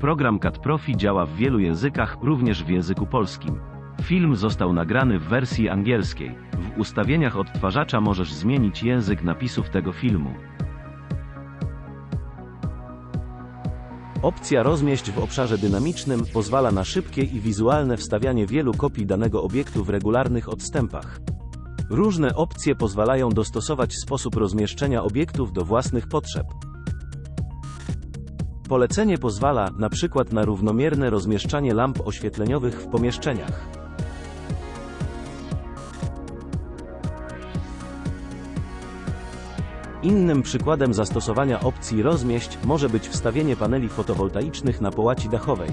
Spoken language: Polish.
Program CAT Profi działa w wielu językach, również w języku polskim. Film został nagrany w wersji angielskiej. W ustawieniach odtwarzacza możesz zmienić język napisów tego filmu. Opcja Rozmieść w obszarze dynamicznym pozwala na szybkie i wizualne wstawianie wielu kopii danego obiektu w regularnych odstępach. Różne opcje pozwalają dostosować sposób rozmieszczenia obiektów do własnych potrzeb. Polecenie pozwala na przykład na równomierne rozmieszczanie lamp oświetleniowych w pomieszczeniach. Innym przykładem zastosowania opcji rozmieść może być wstawienie paneli fotowoltaicznych na połaci dachowej.